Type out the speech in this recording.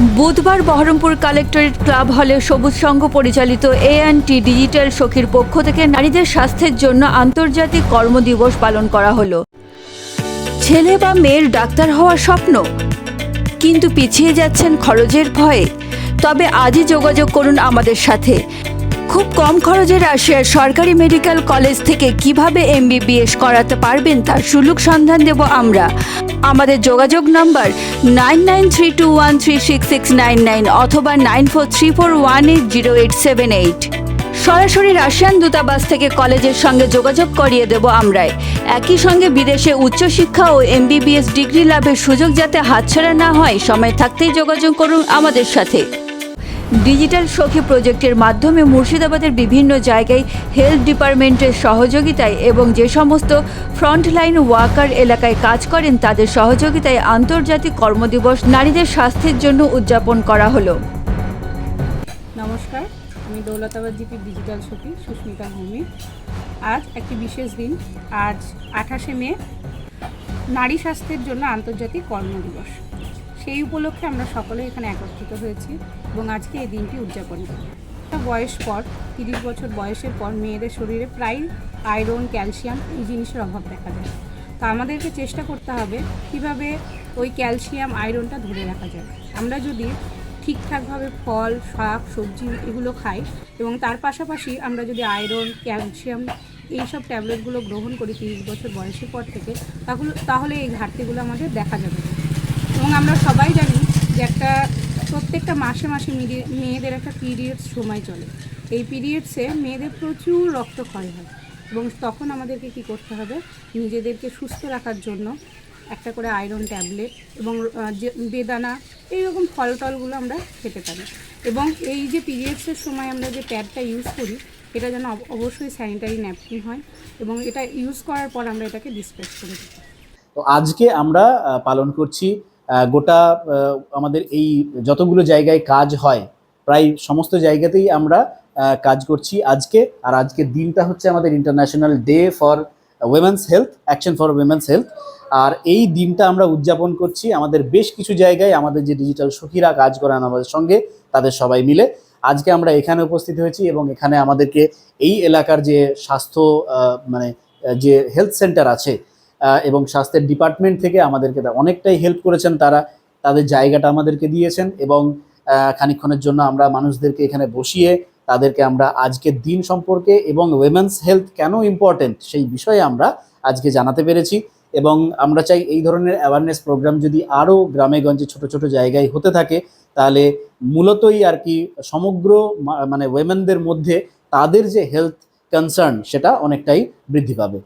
বুধবার Baharampur collectorate club হলে সবুজ সংঘ পরিচালিত এ ডিজিটাল সখীর পক্ষ থেকে নারীদের স্বাস্থ্যের জন্য আন্তর্জাতিক কর্মদিবস পালন করা হলো। ছেলে বা মেয়ের ডাক্তার হওয়ার স্বপ্ন। কিন্তু পিছিয়ে যাচ্ছেন খরচের ভয়ে। তবে আজই যোগাযোগ করুন আমাদের সাথে। খুব কম খরচে রাশিয়ার সরকারি মেডিকেল কলেজ থেকে কীভাবে এমবিবিএস করাতে পারবেন তার সুলুক সন্ধান দেব আমরা। আমাদের যোগাযোগ number nine nine three two one three six six nine nine অথবা nine four three four one eight zero eight seven eight. সরাসরি রাশিয়ান দূতাবাস থেকে কলেজের সঙ্গে যোগাযোগ করিয়ে দেব আমরাই একই সঙ্গে বিদেশে উচ্চশিক্ষা ও এমবিবিএস ডিগ্রি লাভের সুযোগ যাতে হাতছাড়া না হয়, সময় থাকতেই যোগাযোগ করুন আমাদের সাথে। ডিজিটাল সখী প্রজেক্টের মাধ্যমে মুর্শিদাবাদের বিভিন্ন জায়গায় হেলথ ডিপার্টমেন্টের সহযোগিতায় এবং যে সমস্ত ফ্রন্টলাইন ওয়ার্কার এলাকায় কাজ করেন, তাদের সহযোগিতায় আন্তর্জাতিক কর্মদিবস নারীদের স্বাস্থ্যের জন্য উদযাপন করা হলো। নমস্কার, আমি দৌলতাবাদ জিপি ডিজিটাল সখী সুস্মিতা ভৌমিক। আজ একটি বিশেষ দিন, আজ আঠাশে মে, নারী স্বাস্থ্যের জন্য আন্তর্জাতিক কর্মদিবস। সেই উপলক্ষে আমরা সকলে এখানে একত্রিত হয়েছি এবং আজকে এই দিনটি উদযাপন করি বয়স পর, তিরিশ বছর বয়সের পর মেয়েদের শরীরে প্রায় আয়রন, ক্যালসিয়াম এই জিনিসের অভাব দেখা যায়। তা আমাদেরকে চেষ্টা করতে হবে কীভাবে ওই ক্যালসিয়াম, আয়রনটা ধরে রাখা যায়। আমরা যদি ঠিকঠাকভাবে ফল, শাক, সবজি এগুলো খাই এবং তার পাশাপাশি আমরা যদি আয়রন, ক্যালসিয়াম এইসব ট্যাবলেটগুলো গ্রহণ করি তিরিশ বছর বয়সের পর থেকে, তাহলে তাহলে এই ঘাটতিগুলো আমাদের দেখা যাবে। এবং আমরা সবাই জানি যে একটা, প্রত্যেকটা মাসে মাসে মেয়েদের একটা পিরিয়ডস সময় চলে। এই পিরিয়ডসে মেয়েদের প্রচুর রক্তক্ষয় হয় এবং তখন আমাদেরকে কি করতে হবে? নিজেদেরকে সুস্থ রাখার জন্য একটা করে আয়রন ট্যাবলেট এবং বেদানা, এইরকম ফল টলগুলো আমরা খেতে পারি। এবং এই যে পিরিয়ডসের সময় আমরা যে প্যাডটা ইউজ করি, এটা যেন অব- অবশ্যই স্যানিটারি ন্যাপকিন হয় এবং এটা ইউজ করার পর আমরা এটাকে ডিসপেস করে দিই। তো আজকে আমরা পালন করছি গোটা আমাদের এই যতগুলো জায়গায় কাজ হয়, প্রায় সমস্ত জায়গাতেই আমরা কাজ করছি আজকে। আর আজকের দিনটা হচ্ছে আমাদের international day for women's health action for women's health আর এই দিনটা আমরা উদযাপন করছি আমাদের বেশ কিছু জায়গায়, আমাদের যে ডিজিটাল সখীরা কাজ করান আমাদের সঙ্গে, তাদের সবাই মিলে। আজকে আমরা এখানে উপস্থিত হয়েছি এবং এখানে আমাদেরকে এই এলাকার যে স্বাস্থ্য মানে যে হেলথ সেন্টার আছে এবং স্বাস্থ্যের ডিপার্টমেন্ট থেকে আমাদেরকে অনেকটাই হেল্প করেছেন তারা। তাদের জায়গাটা আমাদেরকে দিয়েছেন এবং আহ, খানিকক্ষণের জন্য আমরা মানুষদেরকে এখানে বসিয়ে তাদেরকে আমরা আজকের দিন সম্পর্কে এবং উইমেন্স হেলথ কেন ইম্পর্টেন্ট সেই বিষয়ে আমরা আজকে জানাতে পেরেছি। এবং আমরা চাই এই ধরনের অ্যাওয়ারনেস প্রোগ্রাম যদি আরও গ্রামে গঞ্জে ছোট ছোট জায়গায় হতে থাকে তাহলে মূলতই আর কি সমগ্র মানে ওয়েমেনদের মধ্যে তাদের যে হেলথ কনসার্ন সেটা অনেকটাই বৃদ্ধি পাবে।